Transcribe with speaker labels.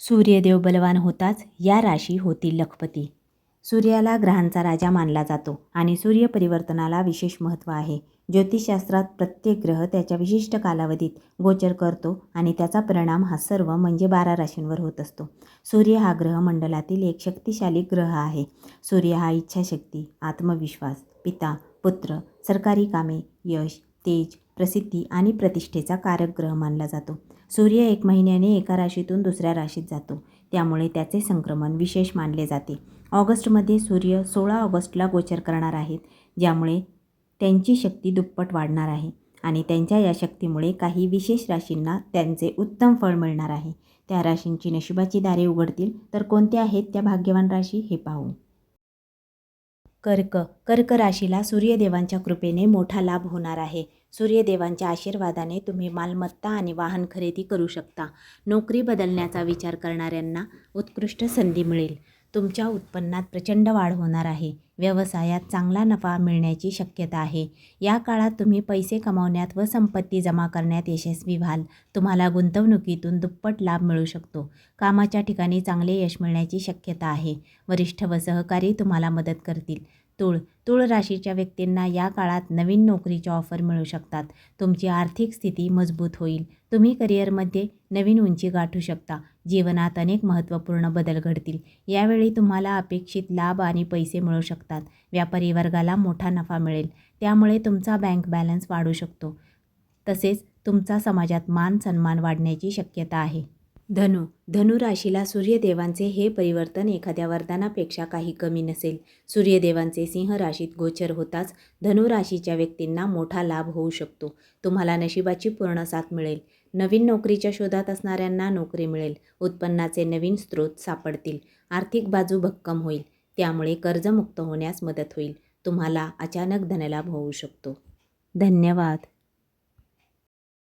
Speaker 1: सूर्यदेव बलवान होताच या राशी होतील लखपती. सूर्याला ग्रहांचा राजा मानला जातो आणि सूर्य परिवर्तनाला विशेष महत्त्व आहे. ज्योतिषशास्त्रात प्रत्येक ग्रह त्याच्या विशिष्ट कालावधीत गोचर करतो आणि त्याचा परिणाम हा सर्व म्हणजे बारा राशींवर होत असतो. सूर्य हा ग्रह मंडलातील एक शक्तिशाली ग्रह आहे. सूर्य हा इच्छाशक्ती आत्मविश्वास पिता पुत्र सरकारी कामे यश तेज प्रसिद्धी आणि प्रतिष्ठेचा कारक ग्रह मानला जातो. सूर्य एक महिन्याने एका राशीतून दुसऱ्या राशीत जातो. त्यामुळे त्याचे संक्रमण विशेष मानले जाते. ऑगस्टमध्ये सूर्य सोळा ऑगस्टला गोचर करणार आहेत ज्यामुळे त्यांची शक्ती दुप्पट वाढणार आहे आणि त्यांच्या या शक्तीमुळे काही विशेष राशींना त्यांचे उत्तम फळ मिळणार आहे. त्या राशींची नशिबाची दारे उघडतील तर कोणत्या आहेत त्या भाग्यवान राशी हे पाहू. कर्क कर्क राशीला सूर्यदेवांच्या कृपेने मोठा लाभ होणार आहे. सूर्यदेवांच्या आशीर्वादाने तुम्ही मालमत्ता आणि वाहन खरेदी करू शकता. नोकरी बदलण्याचा विचार करणाऱ्यांना उत्कृष्ट संधी मिळेल. तुमच्या उत्पन्नात प्रचंड वाढ होणार आहे. व्यवसायात चांगला नफा मिळण्याची शक्यता आहे. या काळात तुम्ही पैसे कमावण्यात व संपत्ती जमा करण्यात यशस्वी व्हाल. तुम्हाला गुंतवणुकीतून दुप्पट लाभ मिळू शकतो. कामाच्या ठिकाणी चांगले यश मिळण्याची शक्यता आहे. वरिष्ठ व सहकारी तुम्हाला मदत करतील. तुळ. तुळ राशीच्या व्यक्तींना या काळात नवीन नोकरीच्या ऑफर मिळू शकतात. तुमची आर्थिक स्थिती मजबूत होईल. तुम्ही करिअरमध्ये नवीन उंची गाठू शकता. जीवनात अनेक महत्त्वपूर्ण बदल घडतील. यावेळी तुम्हाला अपेक्षित लाभ आणि पैसे मिळू शकतात. व्यापारी वर्गाला मोठा नफा मिळेल. त्यामुळे तुमचा बँक बॅलन्स वाढू शकतो. तसेच तुमचा समाजात मान सन्मान वाढण्याची शक्यता आहे. धनु धनुराशीला सूर्यदेवांचे हे परिवर्तन एखाद्या वरदानापेक्षा काही कमी नसेल. सूर्यदेवांचे सिंह राशीत गोचर होताच धनुराशीच्या व्यक्तींना मोठा लाभ होऊ शकतो. तुम्हाला नशिबाची पूर्ण साथ मिळेल. नवीन नोकरीच्या शोधात असणाऱ्यांना नोकरी मिळेल. उत्पन्नाचे नवीन स्रोत सापडतील. आर्थिक बाजू भक्कम होईल. त्यामुळे कर्जमुक्त होण्यास मदत होईल. तुम्हाला अचानक धनलाभ होऊ शकतो. धन्यवाद.